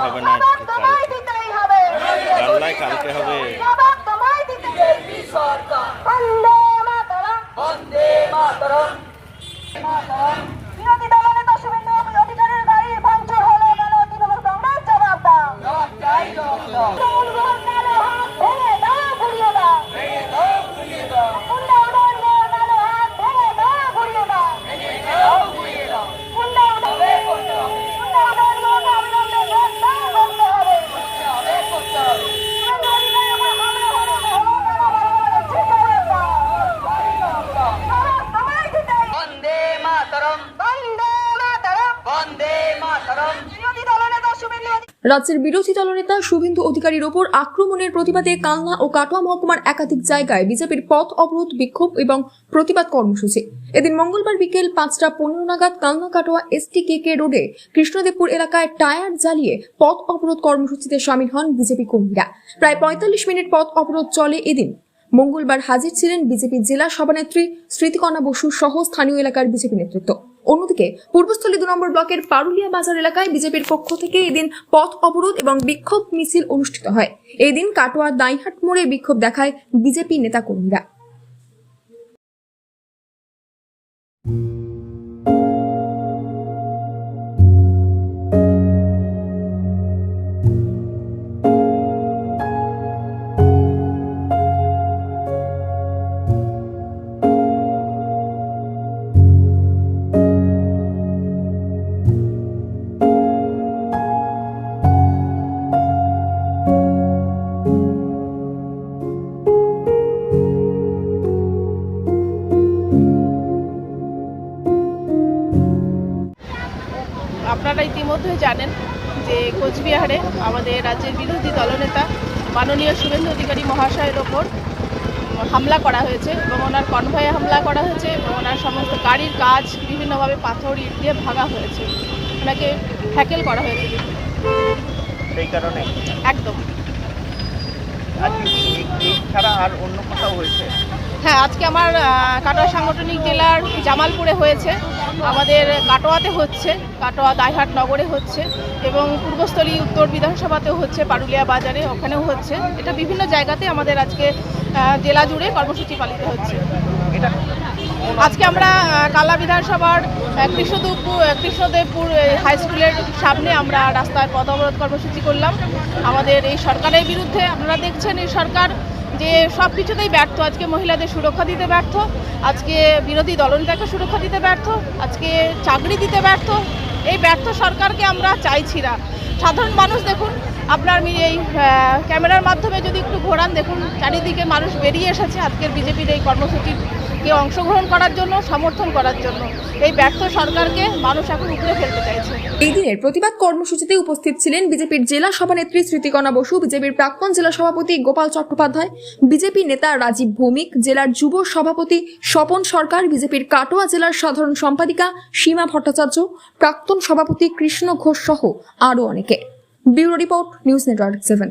হবে না কাল্লায় কালকে হবে। বন্দে মাতরম। বন্দে মাতরম। রাজ্যের বিরোধী দলনেতা শুভেন্দু অধিকারীর ওপর আক্রমণের প্রতিবাদে কালনা ও কাটোয়া মহকুমার একাধিক জায়গায় বিজেপির পথ অবরোধ, বিক্ষোভ এবং প্রতিবাদ কর্মসূচি। এদিন মঙ্গলবার বিকেল পাঁচটা পনেরো নাগাদ Kalna Katwa ST K K রোডে কৃষ্ণদেবপুর এলাকায় টায়ার জ্বালিয়ে পথ অবরোধ কর্মসূচিতে সামিল হন বিজেপি কর্মীরা। প্রায় পঁয়তাল্লিশ মিনিট পথ অবরোধ চলে এদিন। মঙ্গলবার হাজির ছিলেন বিজেপি জেলা সভানেত্রী স্মৃতিকণা বসু সহ স্থানীয় এলাকার বিজেপি নেতৃত্ব। অন্যদিকে পূর্বস্থলী দু নম্বর ব্লকের পারুলিয়া বাজার এলাকায় বিজেপির পক্ষ থেকে এদিন পথ অবরোধ এবং বিক্ষোভ মিছিল অনুষ্ঠিত হয়। এদিন দিন কাটোয়া দাইহাট মোড়ে বিক্ষোভ দেখায় বিজেপি নেতাকর্মীরা। আপনারা ইতিমধ্যে জানেন যে কোচবিহারে আমাদের রাজ্যের বিরোধী দলনেতা মাননীয় শুভেন্দু অধিকারী মহাশয়ের ওপর হামলা করা হয়েছে এবং ওনার কনভয়ে হামলা করা হয়েছে এবং ওনার সমস্ত গাড়ির কাজ বিভিন্নভাবে পাথর ইট দিয়ে ভাঙা হয়েছে। ওনাকে হ্যাকেল করা হয়েছে। সেই কারণে? একদম। ছাড়া আর অন্য কোথাও হয়েছে? হ্যাঁ আজকে আমার কাটোয়া সাংগঠনিক জেলার জামালপুরে হয়েছে। আমাদের কাটোয়াতে হচ্ছে, কাটোয়া দাইহাট নগরে হচ্ছে এবং পূর্বস্থলী উত্তর বিধানসভাতেও হচ্ছে, পারুলিয়া বাজারে ওখানেও হচ্ছে। এটা বিভিন্ন জায়গাতে আমাদের আজকে জেলা জুড়ে কর্মসূচি পালিত হচ্ছে। আজকে আমরা কালা বিধানসভার কৃষ্ণদেবপুর কৃষ্ণদেবপুর হাই স্কুলের সামনে আমরা রাস্তায় পথ অবরোধ কর্মসূচি করলাম। আমাদের এই সরকারের বিরুদ্ধে, আপনারা দেখছেন এই সরকার যে সব কিছুতেই ব্যর্থ। আজকে মহিলাদের সুরক্ষা দিতে ব্যর্থ। আজকে বিরোধী দলনেতাকে সুরক্ষা দিতে ব্যর্থ। আজকে চাকরি দিতে ব্যর্থ। এই ব্যর্থ সরকারকে আমরা চাইছি না। সাধারণ মানুষ দেখুন, আপনার এই ক্যামেরার মাধ্যমে যদি একটু ঘোরান, দেখুন, চারিদিকে মানুষ বেরিয়ে এসেছে। আজকের বিজেপির এই কর্মসূচিকে অংশগ্রহণ করার জন্য, সমর্থন করার জন্য। এই ব্যর্থ সরকারকে মানুষ এখন উপরে ফেলতে চাইছে। এই দিনের প্রতিবাদ কর্মসূচিতে উপস্থিত ছিলেন বিজেপির জেলা সভানেত্রী স্মৃতিকণা বসু, বিজেপির প্রাক্তন জেলা সভাপতি গোপাল চট্টোপাধ্যায়, বিজেপি নেতা রাজীব ভৌমিক, জেলার যুব সভাপতি স্বপন সরকার, বিজেপির কাটোয়া জেলার সাধারণ সম্পাদিকা সীমা ভট্টাচার্য, প্রাক্তন সভাপতি কৃষ্ণ ঘোষ সহ আরও অনেকে। Bureau report, news network seven.